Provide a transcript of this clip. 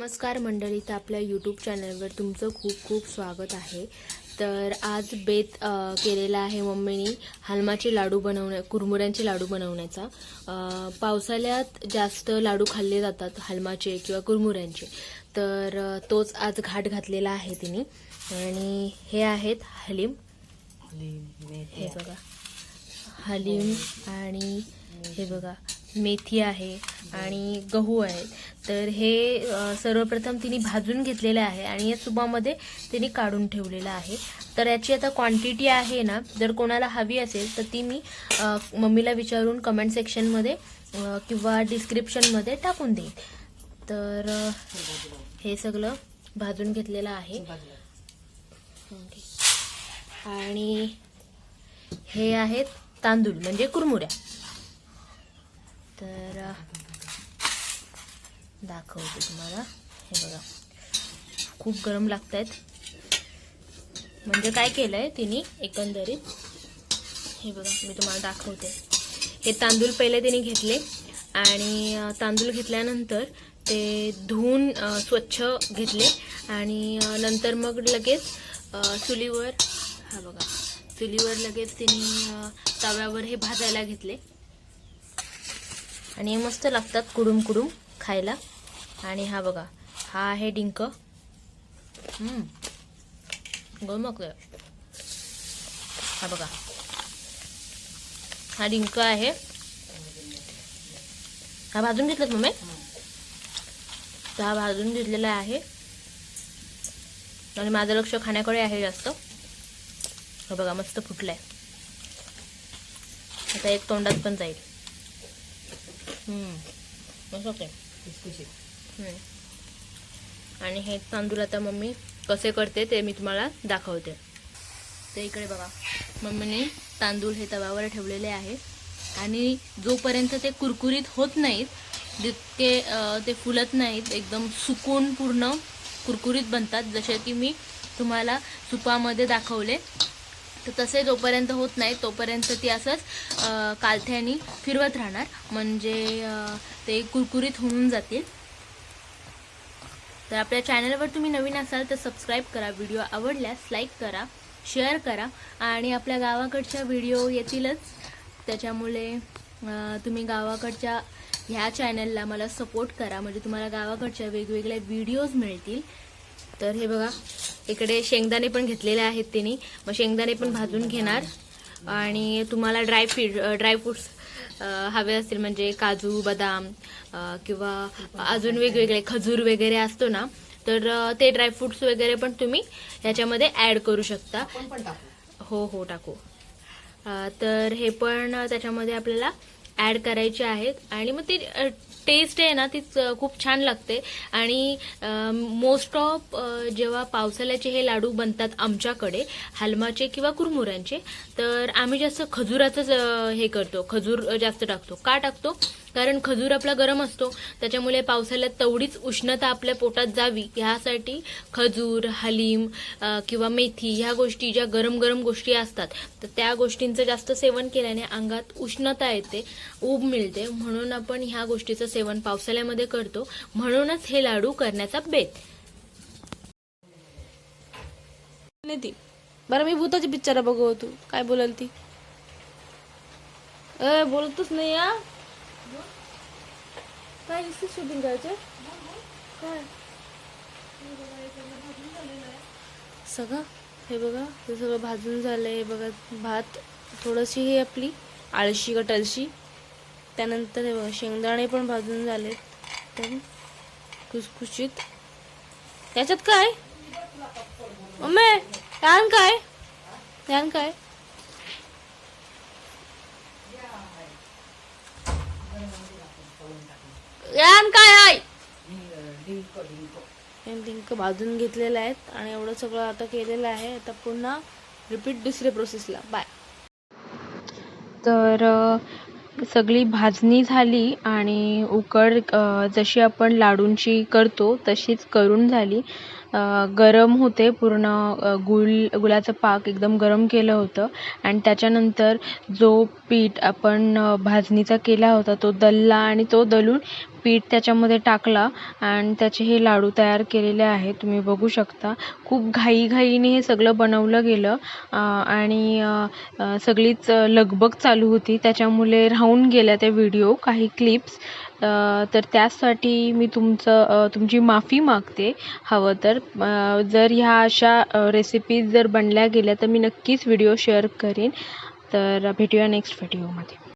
नमस्कार मंडळी तर आपल्या यूट्यूब चॅनलवर तुमचं खूप खूप स्वागत आहे. तर आज बेत केलेला आहे मम्मीनी हलमाचे लाडू बनवण्या कुरमुऱ्यांचे लाडू बनवण्याचा. पावसाळ्यात जास्त लाडू खाल्ले जातात हलमाचे किंवा कुरमुऱ्यांचे. तर तोच आज घाट घातलेला आहे तिने. आणि हे आहेत हलीम. हे बघा. हलीम आणि हे बघा मेथी आहे आणि गहू आहे. तर हे सर्वप्रथम तिने भाजून घेतलेलं आहे आणि या सुपामध्ये तिने काढून ठेवलेलं आहे. तर याची आता क्वांटिटी आहे ना जर कोणाला हवी असेल तर ती मी मम्मीला विचारून कमेंट सेक्शनमध्ये किंवा डिस्क्रिप्शनमध्ये टाकून देईन. तर हे सगळं भाजून घेतलेलं आहे. आणि हे आहेत तांदूळ म्हणजे कुरमुऱ्या. तर दाखवते तुम्हाला. हे बघा. खूप गरम लागत आहेत म्हणजे काय केलंय तिने एकंदरीत? हे बघा मी तुम्हाला दाखवते. हे तांदूळ पहिले तिने घेतले आणि तांदूळ घेतल्यानंतर ते धुवून स्वच्छ घेतले आणि नंतर मग लगेच चुलीवर हा बघा. चुलीवर लगेच तिने तव्यावर हे भाजायला घेतले. आणि मस्त लागतात कुडूम कुडूम खायला. आणि हा बघा हा आहे डिंक. हम्म. हा बघा. हा डिंक आहे. हा भाजून घेतलात मम्मी? तर हा भाजून घेतलेला आहे. आणि माझं लक्ष खाण्याकडे आहे जास्त. हा बघा मस्त फुटलाय. आता एक तोंडात पण जाईल. आणि हे तांदूळ आता मम्मी कसे करते ते मी तुम्हाला दाखवते. तर इकडे बघा. मम्मीने तांदूळ हे तव्यावर ठेवलेले आहे. आणि जोपर्यंत ते कुरकुरीत होत नाहीत जितके ते फुलत नाहीत एकदम सुकून पूर्ण कुरकुरीत बनतात. जसे की मी तुम्हाला सुपामध्ये दाखवले. तर तसे जोपर्यंत होत नाही तोपर्यंत ती असंच कालथ्यानी फिरवत राहणार. म्हणजे ते कुरकुरीत होऊन जातील. तर आपल्या चॅनलवर तुम्ही नवीन असाल तर सबस्क्राईब करा. व्हिडिओ आवडल्यास लाईक करा शेअर करा. आणि आपल्या गावाकडच्या व्हिडिओ येतीलच. त्याच्यामुळे तुम्ही गावाकडच्या ह्या चॅनलला मला सपोर्ट करा. म्हणजे तुम्हाला गावाकडच्या वेगवेगळ्या व्हिडिओज मिळतील. तर हे बघा. इकडे शेंगदाणे पण घेतलेले आहेत त्यांनी मग शेंगदाणे पण भाजून घेणार. आणि तुम्हाला ड्राय फ्रूट ड्रायफ्रुट्स हवे असतील म्हणजे काजू बदाम किंवा अजून वेगवेगळे खजूर वगैरे असतो ना तर ते ड्रायफ्रुट्स वगैरे पण तुम्ही ह्याच्यामध्ये ऍड करू शकता. हो हो टाकू. तर हे पण त्याच्यामध्ये आपल्याला ॲड करायचे आहेत. आणि मग ती टेस्ट आहे ना ती खूप छान लागते. आणि मोस्ट ऑफ जेव्हा पावसाळ्याचे हे लाडू बनतात आमच्याकडे हलमाचे किंवा कुरमुऱ्यांचे तर आम्ही जास्त खजुराचंच हे करतो. खजूर जास्त टाकतो. का टाकतो? कारण खजूर आपला गरम असतो. त्याच्यामुळे पावसाळ्यात तेवढीच उष्णता आपल्या पोटात जावी. ह्यासाठी खजूर हलीम किंवा मेथी ह्या गोष्टी ज्या गरम गरम गोष्टी असतात तर त्या गोष्टींचं जास्त सेवन केल्याने अंगात उष्णता येते ऊब मिळते. म्हणून आपण ह्या गोष्टीचं सेवन पावसाळ्यामध्ये करतो म्हणूनच हे लाडू करण्याचा बेत. नाही ती. बरं मी भूताची पिक्चर बघू तू. काय बोलाल ती? ए बोलतच नाही या काय शूटिंग करायचे? काय? सगळं? हे बघा हे सगळं भाजून झालंय. हे बघा भात थोडीशी ही आपली आळशी गटलशी त्यानंतर हे बघा शेंगदाणे पण भाजून झालेत. तर खुसखुशीत. त्याच्यात काय? मम्मी यान काय? यान काय? यान काय आहे हे डिंक भाजून घेतलेले आहेत आणि एवढं सगळं आता केलेलं आहे. आता पुन्हा रिपीट दुसऱ्या प्रोसेसला बाय तर सगळी भाजणी झाली आणि उकड जशी आपण लाडूंची करतो तशीच करून झाली. गरम होते पूर्ण गुल गुलाचं गुळाचं पाक एकदम गरम केलं होतं. आणि त्याच्यानंतर जो पीठ आपण भाजणीचा केला होता तो दलला आणि तो दलून पीठ त्याच्यामध्ये टाकला. आणि त्याचे हे लाडू तयार केलेले आहेत. तुम्ही बघू शकता. खूप घाईघाईने हे सगळं बनवलं गेलं. आणि सगळीच लगबग चालू होती. त्याच्यामुळे राहून गेल्या त्या व्हिडिओ काही क्लिप्स तर त्यासाठी मी तुमचं तुमची माफी मागते. हवं तर जर ह्या अशा रेसिपीज जर बनल्या गेल्या तर मी नक्कीच व्हिडिओ शेअर करीन. तर भेटूया नेक्स्ट व्हिडिओमध्ये